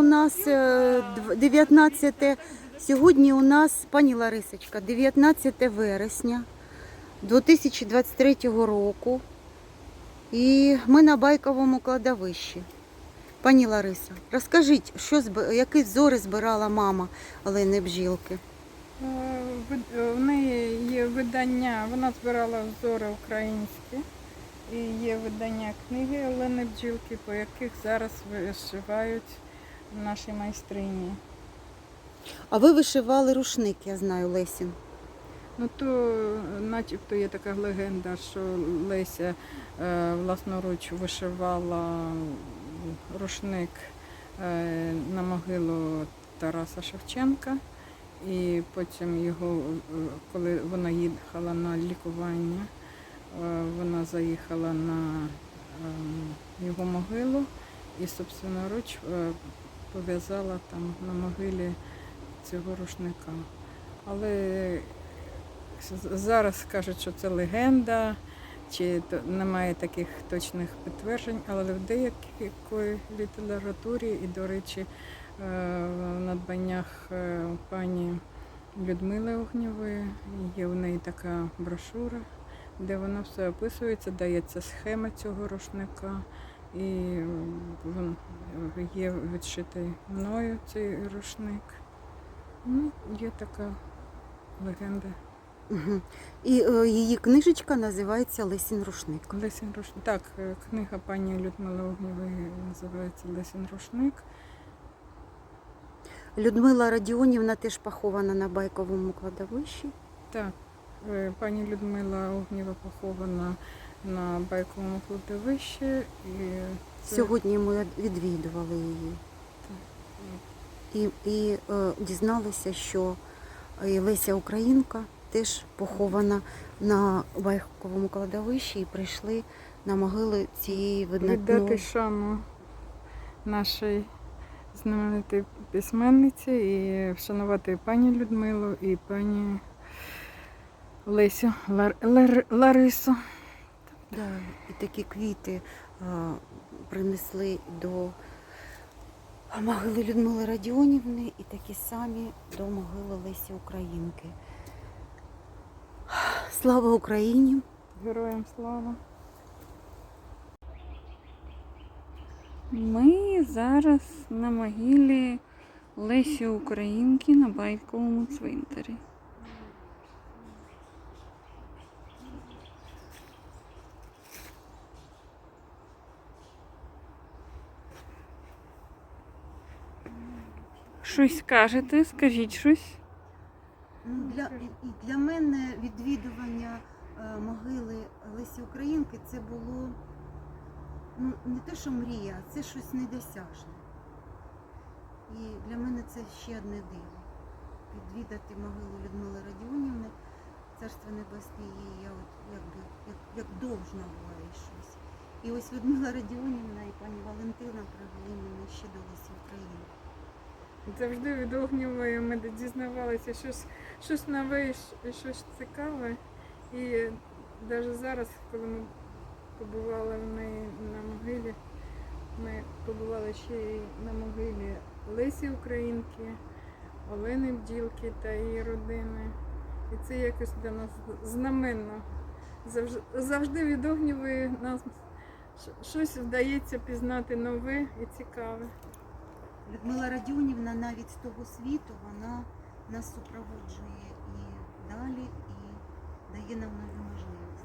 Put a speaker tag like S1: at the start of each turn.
S1: у нас е, 19, сьогодні у нас, пані Ларисочка, 19 вересня 2023 року. І ми на байковому кладовищі. Пані Лариса, розкажіть, що які взори збирала мама Олени Бжілки?
S2: Е, е, В неї є видання, вона збирала взори українські. І є видання книги Олени Бджілки, по яких зараз вишивають наші майстрині.
S1: А ви вишивали рушник, я знаю, Лесін.
S2: Ну то начебто є така легенда, що Леся е, власноруч вишивала рушник е, на могилу Тараса Шевченка. І потім його, е, коли вона їхала на лікування, е, вона заїхала на е, його могилу і собственноруч е, пов'язала там на могилі цього рушника. Але зараз кажуть, що це легенда, чи немає таких точних підтверджень, але в деякій літературі і, до речі, е, в надбаннях е, пані Людмили Огнєвої є в неї така брошура, де вона все описується, дається схема цього рушника. І він є відшитий мною цей рушник. Ну, є така легенда.
S1: Угу. І е, її книжечка називається Лесін рушник.
S2: Лесін Рушник. Так, е, книга пані Людмили Огнєвої називається Лесін Рушник.
S1: Людмила Радіонівна теж похована на байковому кладовищі.
S2: Так, е, пані Людмила Огнєва похована на байковому кладовищі. І це-
S1: Сьогодні ми відвідували її. І, і е, дізналися, що е, Леся Українка теж похована на байковому кладовищі і прийшли на могили цієї
S2: віддати
S1: видатної.
S2: шану нашій знаменитій письменниці і вшанувати пані Людмилу і пані Лесю Лар... Лар... Ларису.
S1: Да, і такі квіти е, принесли до могили Людмили Радіонівни і такі самі до могили Лесі Українки. Слава Україні!
S2: Героям слава!
S3: Ми зараз на могилі Лесі Українки на Байковому цвинтарі. Щось скажете? Скажіть щось.
S1: Ну, для, для мене відвідування е, могили Лесі Українки це було ну, не те, що мрія, це щось недосяжне. І для мене це ще одне диво. Відвідати могилу Людмили Радіонівни, царство небесне її, я от якби як, як довжна була і щось. І ось Людмила Радіонівна і пані Валентина привели мене ще до Лесі Українки.
S2: Завжди від ми дізнавалися щось, щось нове, щось цікаве. І навіть зараз, коли ми побували в неї на могилі, ми побували ще й на могилі Лесі Українки, Олени Бділки та її родини. І це якось для нас знаменно. Завжди, завжди від нас щось вдається пізнати нове і цікаве.
S1: Людмила Радіонівна навіть з того світу вона нас супроводжує і далі, і дає нам нові можливості.